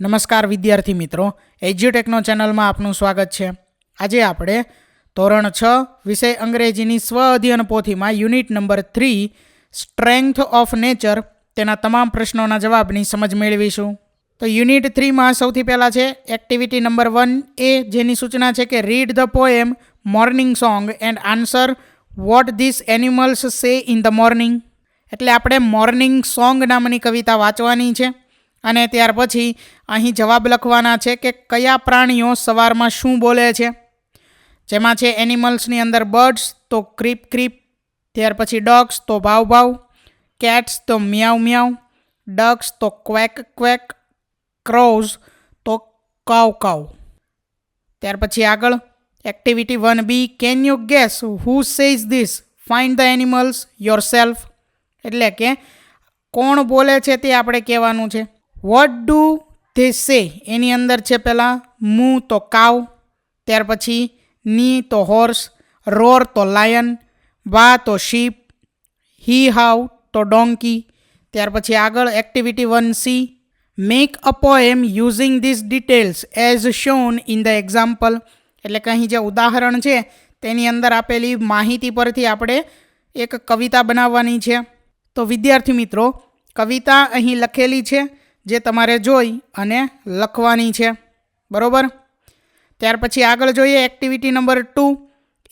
નમસ્કાર વિદ્યાર્થી મિત્રો, એજ્યુટેકનો ચેનલમાં આપનું સ્વાગત છે. આજે આપણે ધોરણ છ વિષય અંગ્રેજીની સ્વ અધ્યયન પોથીમાં unit number three, strength of nature, તેના તમામ પ્રશ્નોના જવાબની સમજ મેળવીશું. તો યુનિટ થ્રીમાં સૌથી પહેલાં છે એક્ટિવિટી નંબર વન એ જેની સૂચના છે કે read the poem morning song and answer what this animals say in the morning એટલે આપણે મોર્નિંગ સોંગ નામની કવિતા વાંચવાની છે. અને ત્યાર પછી અહીં જવાબ લખવાના છે કે કયા પ્રાણીઓ સવારમાં શું બોલે છે? જેમાં છે એનિમલ્સની અંદર બર્ડ્સ, તો ક્રીપ ક્રીપ, ત્યાર પછી ડોગ્સ, તો ભાવ ભાવ, કેટ્સ, તો મ્યાઉ મ્યાઉ ડક્સ તો ક્વેક ક્વેક, ક્રોઝ, તો કાવ કાવ ત્યાર પછી આગળ, activity one B, can you guess who says this? Find the animals yourself એટલે કે કોણ બોલે છે તે આપણે કહેવાનું છે. વોટ ડુ ધે સે એની અંદર છે પહેલાં, મું તો કાવ, ત્યાર પછી ની તો હોર્સ રોર તો લાયન વા તો શીપ હી હાવ તો ડોંકી ત્યાર પછી આગળ activity one C make a poem using this details as shown in the example એટલે કે અહીં જે ઉદાહરણ છે, તેની અંદર આપેલી માહિતી પરથી આપણે એક કવિતા બનાવવાની છે. તો વિદ્યાર્થી મિત્રો, કવિતા અહીં લખેલી છે. જે તમારે જોઈ અને લખવાની છે. બરાબર? ત્યાર પછી આગળ જોઈએ activity number two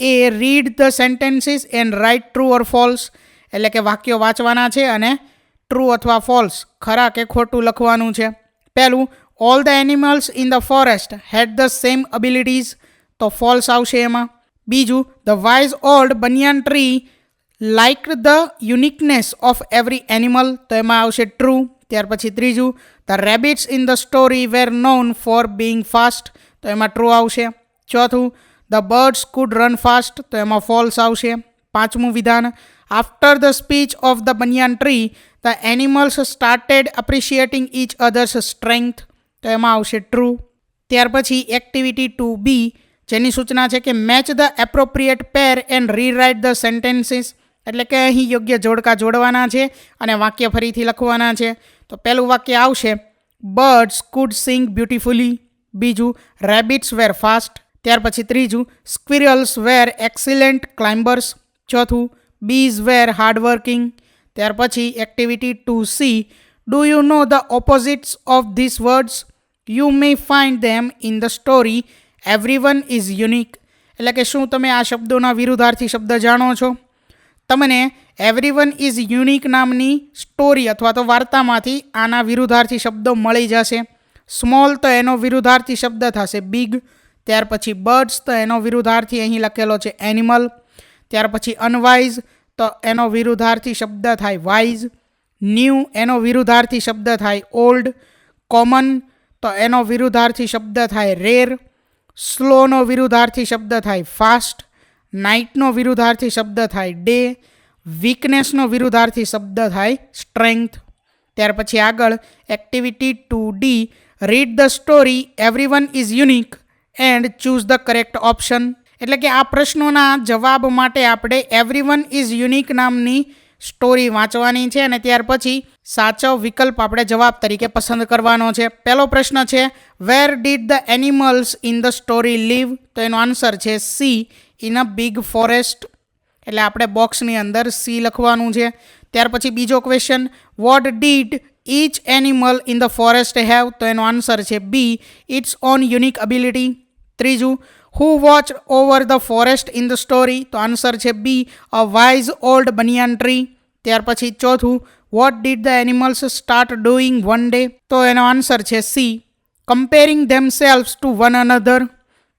A read the sentences and write true or false એટલે કે વાક્યો વાંચવાના છે અને ટ્રુ અથવા ફોલ્સ ખરા કે ખોટું લખવાનું છે. પહેલું all the animals in the forest had the same abilities તો ફોલ્સ આવશે એમાં. બીજું the wise old banyan tree like the uniqueness of every animal તો એમાં આવશે ટ્રુ ત્યાર પછી ત્રીજું the rabbits in the story were known for being fast તો એમાં ટ્રુ આવશે. ચોથું the birds could run fast તો એમાં ફોલ્સ આવશે. પાંચમું વિધાન after the speech of the banyan tree the animals started appreciating each others strength તો એમાં આવશે ટ્રુ ત્યાર પછી એક્ટિવિટી ટુ બી જેની સૂચના છે કે match the appropriate pair and rewrite the sentences એટલે કે અહીં યોગ્ય જોડકા જોડવાના છે અને વાક્ય ફરીથી લખવાના છે. તો પહેલું વાક્ય આવશે. બર્ડ્સ કુડ સિંગ બ્યુટિફુલી બીજું રેબિટ્સ વેર ફાસ્ટ ત્યાર પછી ત્રીજું સ્ક્વિરલ્સ વેર એક્સિલેન્ટ ક્લાઇમ્બર્સ ચોથું બીઝ વેર હાર્ડવર્કિંગ ત્યાર પછી activity two C do you know the opposites of this words you may find them in the story every one is unique એટલે કે શું તમે આ શબ્દોના વિરુદ્ધાર્થી શબ્દ જાણો છો? તમને એવરી વન ઇઝ યુનિક નામની સ્ટોરી અથવા તો વાર્તામાંથી આના વિરુદ્ધાર્થી શબ્દો મળી જશે. સ્મોલ તો એનો વિરુદ્ધાર્થી શબ્દ થશે. બિગ ત્યાર પછી બર્ડ્સ તો એનો વિરુદ્ધાર્થી અહીં લખેલો છે. એનિમલ ત્યાર પછી અનવાઇઝ તો એનો વિરુદ્ધાર્થી શબ્દ થાય. વાઇઝ ન્યૂ એનો વિરુદ્ધાર્થી શબ્દ થાય. ઓલ્ડ કોમન તો એનો વિરુદ્ધાર્થી શબ્દ થાય. રેર સ્લોનો વિરુદ્ધાર્થી શબ્દ થાય. ફાસ્ટ નાઇટનો વિરુદ્ધાર્થી શબ્દ થાય. ડે વીકનેસનો વિરુદ્ધાર્થી શબ્દ થાય સ્ટ્રેન્થ ત્યાર પછી આગળ activity two D read the story every one is unique and choose the correct option એટલે કે આ પ્રશ્નોના જવાબ માટે આપણે એવરી વન ઇઝ યુનિક નામની સ્ટોરી વાંચવાની છે અને ત્યાર પછી સાચો વિકલ્પ આપણે જવાબ તરીકે પસંદ કરવાનો છે. પહેલો પ્રશ્ન છે where did the animals in the story live તો એનો આન્સર છે C in a big forest એટલે આપણે બોક્સની અંદર સી લખવાનું છે. ત્યાર પછી બીજો question what did each animal in the forest have તો એનો આન્સર છે B its own unique ability ત્રીજું who watch over the forest in the story તો આન્સર છે B a wise old banyan tree ત્યાર પછી ચોથું what did the animals start doing one day તો એનો આન્સર છે C comparing themselves to one another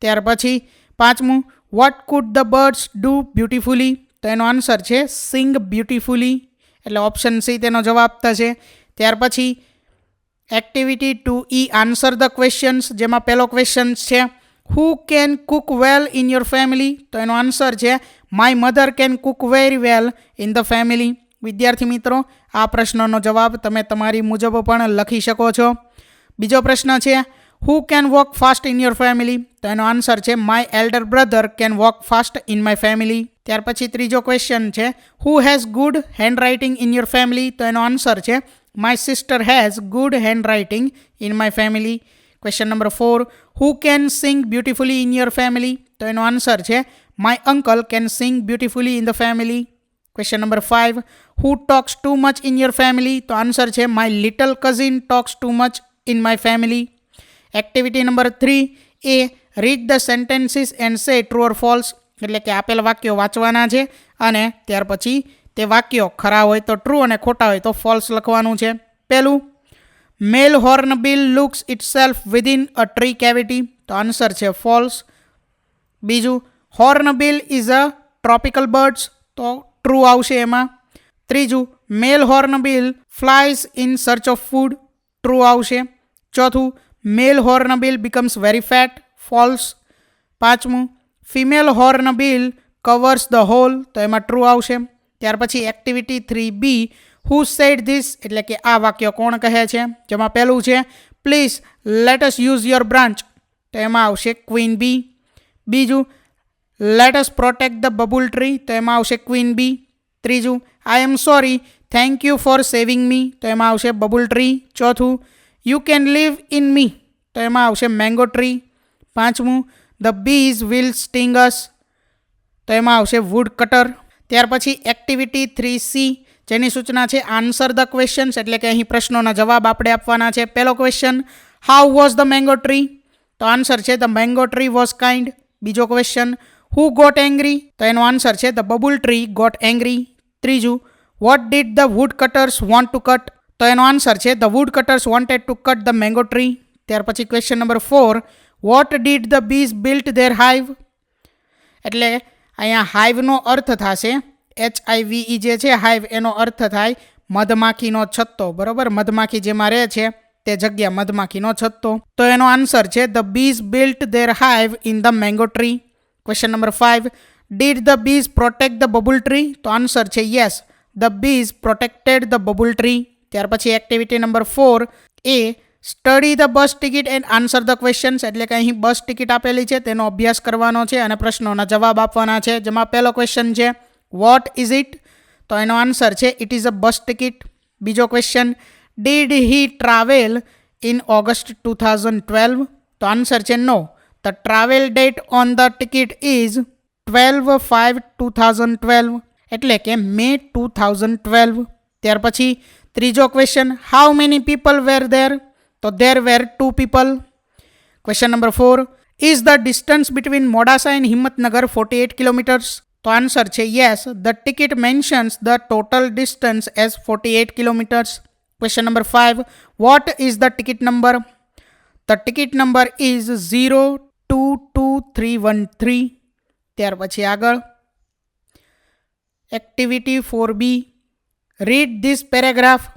ત્યાર પછી પાંચમું what could the birds do beautifully તો એનો આન્સર છે સિંગ બ્યુટિફુલી એટલે ઓપ્શન સી તેનો જવાબ થશે. ત્યાર પછી activity two E answer the questions જેમાં પહેલો ક્વેશ્ચન છે who can cook well in your family તો એનો આન્સર છે my mother can cook very well in the family વિદ્યાર્થી મિત્રો, આ પ્રશ્નનો જવાબ તમે તમારી મુજબ પણ લખી શકો છો. બીજો પ્રશ્ન છે who can walk fast in your family તો એનો આન્સર છે my elder brother can walk fast in my family ત્યાર પછી ત્રીજો ક્વેશ્ચન છે who has good handwriting in your family તો એનો આન્સર છે, My sister has good handwriting in my family. Question number four. Who can sing beautifully in your family? તો એનો answer છે my uncle can sing beautifully in the family question number five who talks too much in your family તો answer છે my little cousin talks too much in my family activity number three A read the sentences and say true or false એટલે કે આપેલ વાક્યો વાંચવાના છે અને ત્યાર પછી તે વાક્યો ખરા હોય તો ટ્રુ અને ખોટા હોય તો ફોલ્સ લખવાનું છે. પહેલું male hornbill looks itself within a tree cavity તો આન્સર છે ફોલ્સ બીજું hornbill is a tropical birds તો ટ્રુ આવશે એમાં. ત્રીજું male hornbill flies in search of food true આવશે. ચોથું male hornbill becomes very fat false પાંચમું female hornbill covers the hole તો એમાં ટ્રુ આવશે. ત્યાર પછી activity three B who said this એટલે કે આ વાક્ય કોણ કહે છે? જેમાં પહેલું છે please let us use your branch તો એમાં આવશે ક્વીન બી બીજું let us protect the babul tree તો એમાં આવશે ક્વીન બી ત્રીજું I am sorry thank you for saving me તો એમાં આવશે બબુલ ટ્રી ચોથું you can live in me તો એમાં આવશે મેંગો ટ્રી પાંચમું ધ બીઝ વિલ સ્ટિંગસ તો એમાં આવશે વુડ કટર ત્યાર પછી એક્ટિવિટી થ્રી સી જેની સૂચના છે આન્સર ધ ક્વેશ્ચન્સ એટલે કે અહીં પ્રશ્નોના જવાબ આપણે આપવાના છે. પહેલો question how was the mango tree તો આન્સર છે the mango tree was kind બીજો ક્વેશ્ચન હુ ગોટ એંગ્રી તો એનો આન્સર છે the babul tree got angry ત્રીજું what did the wood cutters want to cut તો એનો આન્સર છે the wood cutters wanted to cut the mango tree ત્યાર પછી question number four what did the bees built their hive એટલે અહીંયા હાઈવનો અર્થ થશે H આઈવીઈ જે છે હાઈવ એનો અર્થ થાય મધમાખીનો છત્તો. બરોબર? મધમાખી જેમાં રહે છે, તે જગ્યા મધમાખીનો છત્તો. તો એનો આન્સર છે the bees built their hive in the mango tree question number five did the bees protect the babul tree તો આન્સર છે yes the bees protected the babul tree ત્યાર પછી activity number four A study the bus ticket and answer the questions એટલે કે અહીં bus ticket આપેલી છે, તેનો અભ્યાસ કરવાનો છે અને પ્રશ્નોના જવાબ આપવાના છે. જેમાં પહેલો ક્વેશ્ચન છે વોટ ઇઝ ઇટ તો એનો આન્સર છે it is a bus ticket બીજો question did he travel in August two thousand twelve તો આન્સર છે no the travel date on the ticket is twelve five two thousand twelve એટલે કે May two thousand twelve ત્યાર પછી ત્રીજો question how many people were there તો there were two people question number four is the distance between Modasa and Himmatnagar forty eight kilometres તો answer છે yes the ticket mentions the total distance as forty eight kilometres question number five what is the ticket number the ticket number is zero two two three one three ત્યાર પછી આગળ activity four B read this paragraph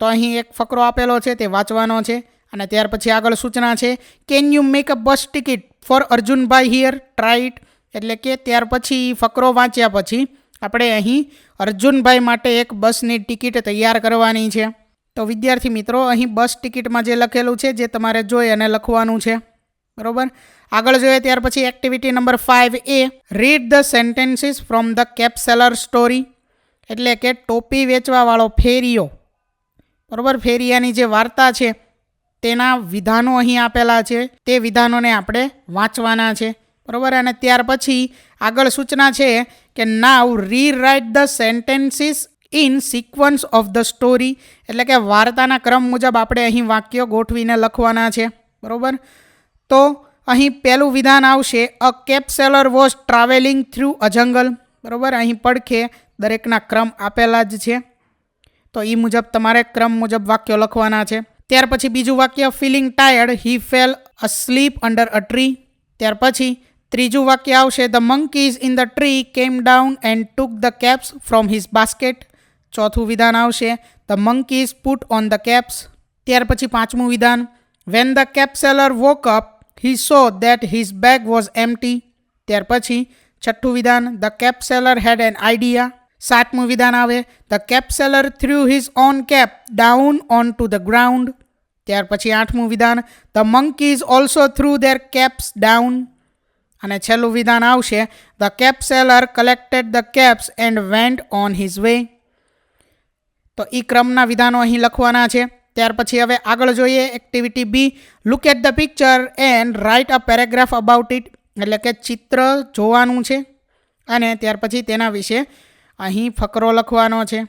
તો અહીં એક ફકરો આપેલો છે, તે વાંચવાનો છે. અને ત્યાર પછી આગળ સૂચના છે can you make a bus ticket for Arjunbhai here try it એટલે કે ત્યાર પછી ફકરો વાંચ્યા પછી આપણે અહીં અર્જુનભાઈ માટે એક બસની ટિકિટ તૈયાર કરવાની છે. તો વિદ્યાર્થી મિત્રો, અહીં બસ ટિકિટમાં જે લખેલું છે, જે તમારે જોઈ અને લખવાનું છે. બરોબર? આગળ જોઈએ, ત્યાર પછી activity number five A read the sentences from the cap seller story એટલે કે ટોપી વેચવાવાળો ફેરિયો. બરાબર? ફેરિયાની જે વાર્તા છે, તેના વિધાનો અહીં આપેલા છે. તે વિધાનોને આપણે વાંચવાના છે. બરાબર? અને ત્યાર પછી આગળ સૂચના છે કે now rewrite the sentences in sequence of the story એટલે કે વાર્તાના ક્રમ મુજબ આપણે અહીં વાક્યો ગોઠવીને લખવાના છે. બરાબર? તો અહીં પહેલું વિધાન આવશે a cap seller was travelling through a jungle બરાબર? અહીં પડખે દરેકના ક્રમ આપેલા જ છે. તો એ મુજબ તમારે ક્રમ મુજબ વાક્યો લખવાના છે. ત્યાર પછી બીજું વાક્ય feeling tired he fell asleep under a tree ત્યાર પછી ત્રીજું વાક્ય આવશે the monkeys in the tree came down and took the caps from his basket ચોથું વિધાન આવશે the monkeys put on the caps ત્યાર પછી પાંચમું વિધાન when the cap seller woke up he saw that his bag was empty ત્યાર પછી છઠ્ઠું વિધાન the cap seller had an idea સાતમું વિધાન આવે the cap seller threw his own cap down on to the ground ત્યાર પછી આઠમું વિધાન the monkeys also threw their caps down અને છેલ્લું વિધાન આવશે the cap seller collected the caps and went on his way તો એ ક્રમના વિધાનો અહીં લખવાના છે. ત્યાર પછી હવે આગળ જોઈએ activity B look at the picture and write a paragraph about it એટલે કે ચિત્ર જોવાનું છે. અને ત્યાર પછી તેના વિશે અહીં ફકરો લખવાનો છે.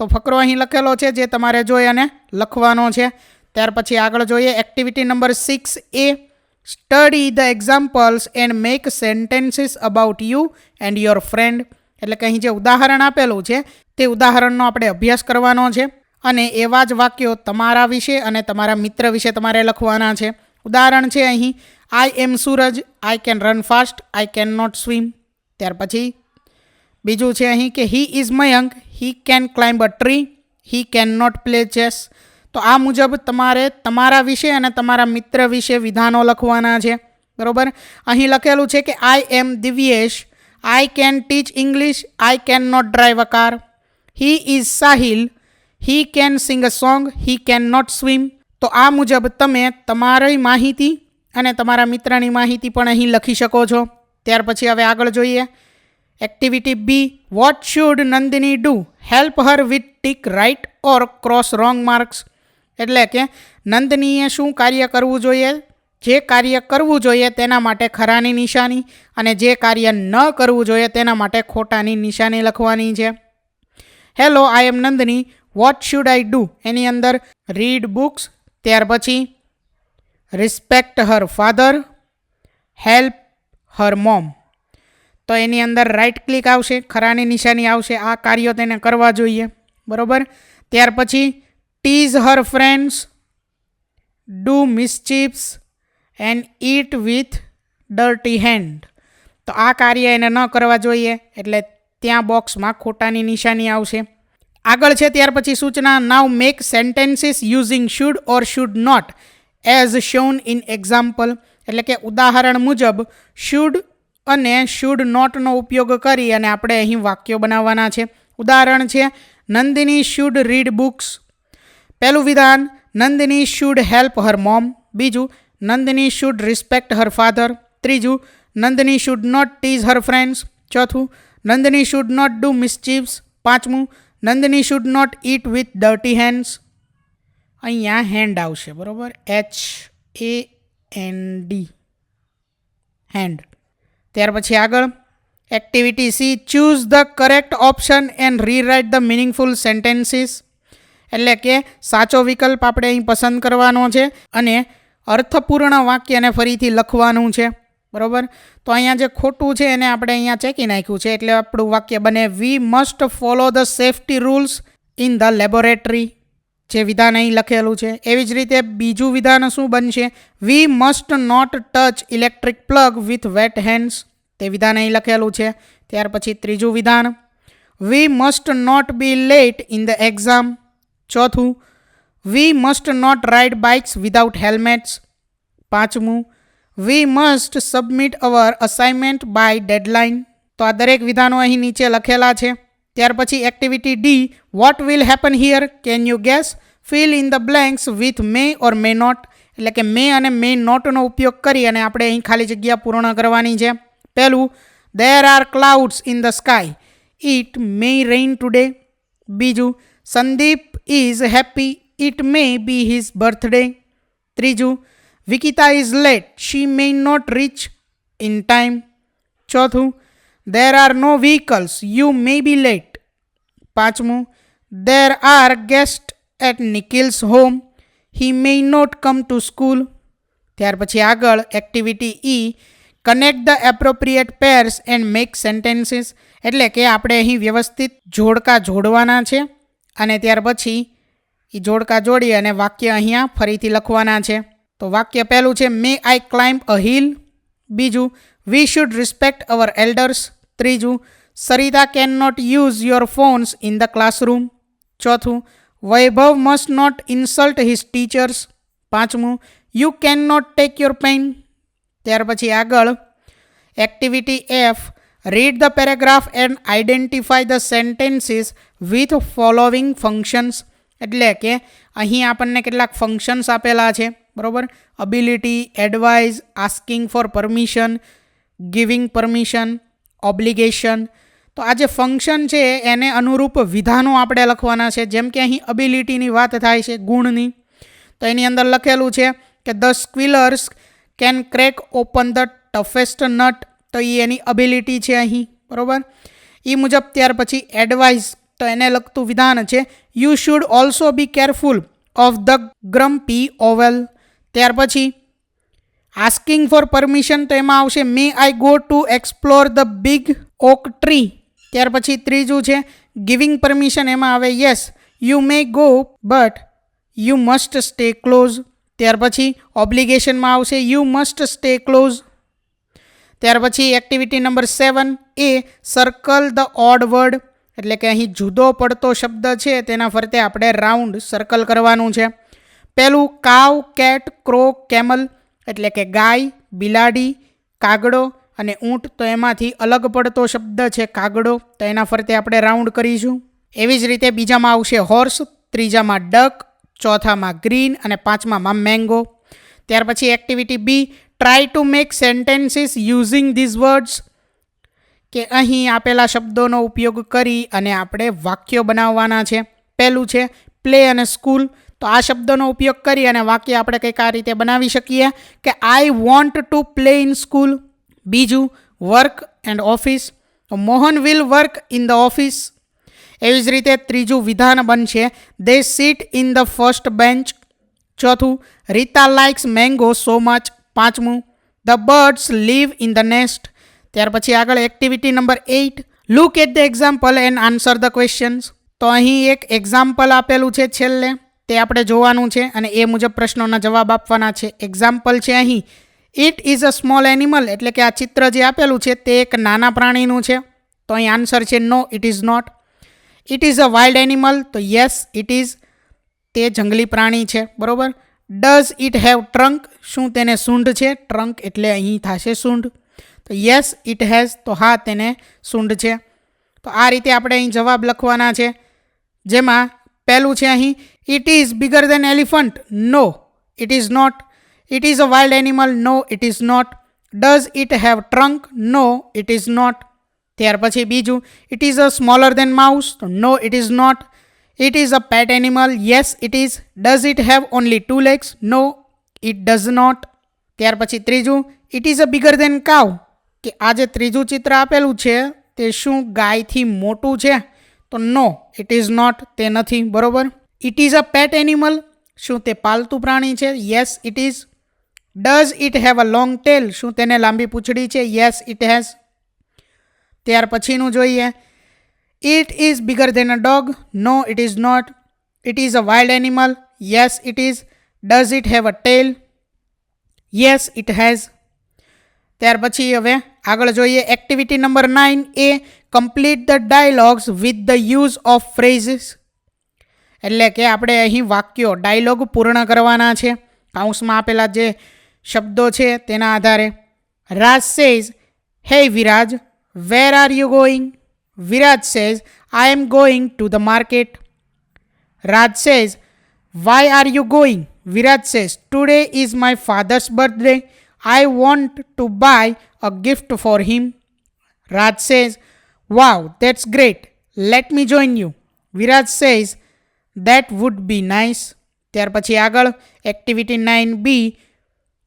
તો ફકરો અહીં લખેલો છે જે તમારે જોઈ અને લખવાનો છે. ત્યાર પછી આગળ જોઈએ activity number six A study the examples and make sentences about you and your friend એટલે કે અહીં જે ઉદાહરણ આપેલું છે, તે ઉદાહરણનો આપણે અભ્યાસ કરવાનો છે અને એવા જ વાક્યો તમારા વિશે અને તમારા મિત્ર વિશે તમારે લખવાના છે. ઉદાહરણ છે અહીં I am Suraj I can run fast I can not swim ત્યાર પછી બીજું છે અહીં કે he is Mayank he can climb a tree he can not play chess તો આ મુજબ તમારે તમારા વિશે અને તમારા મિત્ર વિશે વિધાનો લખવાના છે. બરાબર? અહીં લખેલું છે કે I am Divyesh I can teach English I can not drive a car he is Sahil he can sing a song he can not swim તો આ મુજબ તમે તમારી માહિતી અને તમારા મિત્રની માહિતી પણ અહીં લખી શકો છો. ત્યાર પછી હવે આગળ જોઈએ. Activity B what should Nandini do help her with tick right or cross wrong marks એટલે કે નંદનીએ શું કાર્ય કરવું જોઈએ? જે કાર્ય કરવું જોઈએ તેના માટે ખરાની નિશાની અને જે કાર્ય ન કરવું જોઈએ તેના માટે ખોટાની નિશાની લખવાની છે. Hello I am Nandini what should I do એની અંદર રીડ બુક્સ ત્યાર પછી respect her father help her mom તો એની અંદર રાઇટ ક્લિક આવશે, ખરાની નિશાની આવશે, આ કાર્યો તેને કરવા જોઈએ. બરાબર? ત્યાર પછી tease her friends do mischiefs and eat with dirty hand તો આ કાર્ય એને ન કરવા જોઈએ, એટલે ત્યાં બોક્સમાં ખોટાની નિશાની આવશે. આગળ છે, ત્યાર પછી સૂચના now make sentences using should or should not as shown in example એટલે કે ઉદાહરણ મુજબ શુડ અને શુડ નોટનો ઉપયોગ કરી અને આપણે અહીં વાક્યો બનાવવાના છે. ઉદાહરણ છે, નંદિની શુડ રીડ બુક્સ પહેલું વિધાન, Nandini should help her mom બીજું, Nandini should respect her father ત્રીજું, Nandini should not tease her friends ચોથું, નંદિની શુડ નોટ ડુ મિસચીવ્સ પાંચમું, Nandini should not eat with dirty hands અહીંયા હેન્ડ આવશે, બરોબર? H A N D hand ત્યાર પછી આગળ. Activity C choose the correct option and rewrite the meaningful sentences એટલે કે સાચો વિકલ્પ આપણે અહીં પસંદ કરવાનો છે અને અર્થપૂર્ણ વાક્યને ફરીથી લખવાનું છે. બરાબર? તો અહીંયા જે ખોટું છે એને આપણે અહીંયા ચેકી નાખ્યું છે. એટલે આપણું વાક્ય બને we must follow the safety rules in the laboratory જે વિધાન અહીં લખેલું છે. એવી જ રીતે બીજું વિધાન શું બનશે? We must not touch electric plug with wet hands તે વિધાન અહીં લખેલું છે. ત્યાર પછી ત્રીજું વિધાન. We must not be late in the exam ચોથું. We must not ride bikes without helmets પાંચમું. We must submit our assignment by deadline તો આ દરેક વિધાનો અહીં નીચે લખેલા છે. ત્યાર પછી activity D what will happen here can you guess fill in the blanks with may or may not એટલે કે મે અને મે નોટનો ઉપયોગ કરી અને આપણે અહીં ખાલી જગ્યા પૂર્ણ કરવાની છે. પહેલું there are clouds in the sky it may rain today બીજું Sandeep is happy it may be his birthday ત્રીજું Vikita is late she may not reach in time ચોથું there are no vehicles you may be late પાંચમું there are guest at Nikhil's home he may not come to school ત્યાર પછી આગળ activity E connect the appropriate pairs and make sentences એટલે કે આપણે અહીં વ્યવસ્થિત જોડકા જોડવાના છે અને ત્યાર પછી એ જોડકા જોડી અને વાક્ય અહીંયા ફરીથી લખવાના છે. તો વાક્ય પહેલું છે may I climb a hill બીજું we should respect our elders ત્રીજું Sarita can not use your phones in the classroom. ચોથું, Vaibhav must not insult his teachers. પાંચમું, you can not take your pen. ત્યાર પછી આગળ, activity F, read the paragraph and identify the sentences with following functions. એટલે કે, અહીં આપણને કેટલાક ફંક્શન્સ આપેલા છે, બરાબર? Ability advice asking for permission giving permission obligation તો આ જે ફંક્શન છે, એને અનુરૂપ વિધાનો આપણે લખવાના છે. જેમ કે અહીં અબિલિટીની વાત થાય છે, ગુણની. તો એની અંદર લખેલું છે કે the squirrels can crack open the toughest nut તો એ એની અબિલિટી છે અહીં, બરાબર? એ મુજબ ત્યાર પછી એડવાઇસ તો એને લગતું વિધાન છે you should also be careful of the grumpy owl ત્યાર પછી આસ્કિંગ ફોર પરમિશન તો એમાં આવશે may I go to explore the big oak tree ત્યાર પછી ત્રીજું છે ગિવિંગ પરમિશન એમાં આવે yes you may go but you must stay close ત્યાર પછી ઓબ્લિગેશનમાં આવશે યુ મસ્ટ સ્ટે ક્લોઝ ત્યાર પછી activity number seven A circle the odd word એટલે કે અહીં જુદો પડતો શબ્દ છે, તેના ફરતે આપણે રાઉન્ડ સર્કલ કરવાનું છે. પહેલું કાવ કેટ ક્રો કેમલ એટલે કે ગાય, બિલાડી, કાગડો અને ઊંટ તો એમાંથી અલગ પડતો શબ્દ છે કાગડો, તો એના ફરતે આપણે રાઉન્ડ કરીશું. એવી જ રીતે બીજામાં આવશે હોર્સ, ત્રીજામાં ડક, ચોથામાં ગ્રીન અને પાંચમામાં મેંગો. ત્યાર પછી activity B try to make sentences using these words કે અહીં આપેલા શબ્દોનો ઉપયોગ કરી અને આપણે વાક્યો બનાવવાના છે. પહેલું છે પ્લે અને સ્કૂલ તો આ શબ્દોનો ઉપયોગ કરી અને વાક્ય આપણે કંઈક આ રીતે બનાવી શકીએ કે I want to play in school બીજું વર્ક એન્ડ ઓફિસ તો Mohan will work in the office એવી જ રીતે ત્રીજું વિધાન બનશે they sit in the first bench ચોથું, Rita likes mango so much પાંચમું the birds live in the nest ત્યાર પછી આગળ activity number eight look at the example and answer the questions તો અહીં એક એક્ઝામ્પલ આપેલું છે છેલ્લે. તે આપણે જોવાનું છે અને એ મુજબ પ્રશ્નોના જવાબ આપવાના છે. એક્ઝામ્પલ છે અહીં. It is a small animal એટલે કે આ ચિત્ર જે આપેલું છે, તે એક નાના પ્રાણીનું છે. તો અહીં આન્સર છે no it is not it is a wild animal તો યસ ઇટ ઇઝ તે જંગલી પ્રાણી છે, બરાબર? ડઝ ઇટ હેવ ટ્રંક શું તેને સૂંઢ છે? ટ્રંક એટલે અહીં થશે સૂંઢ. તો યસ ઇટ હેઝ તો હા, તેને સૂંઢ છે. તો આ રીતે આપણે અહીં જવાબ લખવાના છે. જેમાં પહેલું છે અહીં it is bigger than elephant no it is not it is a wild animal no it is not does it have trunk no it is not ત્યાર પછી બીજું it is a smaller than mouse તો no it is not it is a pet animal yes it is does it have only two legs no it does not ત્યાર પછી ત્રીજું it is a bigger than cow કે આ જે ત્રીજું ચિત્ર આપેલું છે, તે શું ગાયથી મોટું છે? તો નો ઇટ ઇઝ નોટ તે નથી, બરોબર? It is a pet animal શું તે પાલતુ પ્રાણી છે? Yes it is does it have a long tail શું તેને લાંબી પૂંછડી છે? યસ ઇટ હેઝ ત્યાર પછીનું જોઈએ. It is bigger than a dog no it is not it is a wild animal yes it is does it have a tail yes it has ત્યાર પછી હવે આગળ જોઈએ. Activity number nine A complete the dialogues with the use of phrases એટલે કે આપણે અહીં વાક્યો, ડાયલોગ પૂર્ણ કરવાના છે. કાઉન્સમાં આપેલા જે શબ્દો છે તેના આધારે Raj says hey Viraj where are you going Viraj says I am going to the market Raj says why are you going Viraj says today is my father's birthday I want to buy a gift for him Raj says, Wow, that's great. Let me join you. Viraj says that would be nice ત્યાર પછી આગળ activity nine B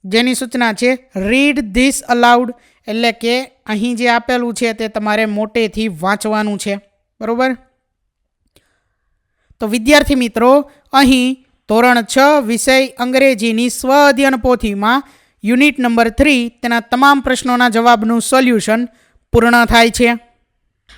જેની સૂચના છે read this aloud એટલે કે અહીં જે આપેલું છે તે તમારે મોટેથી વાંચવાનું છે. બરાબર? તો વિદ્યાર્થી મિત્રો, અહીં ધોરણ છ વિષય અંગ્રેજીની સ્વ અધ્યયન પોથીમાં યુનિટ નંબર થ્રી તેના તમામ પ્રશ્નોના જવાબનું સોલ્યુશન પૂર્ણ થાય છે.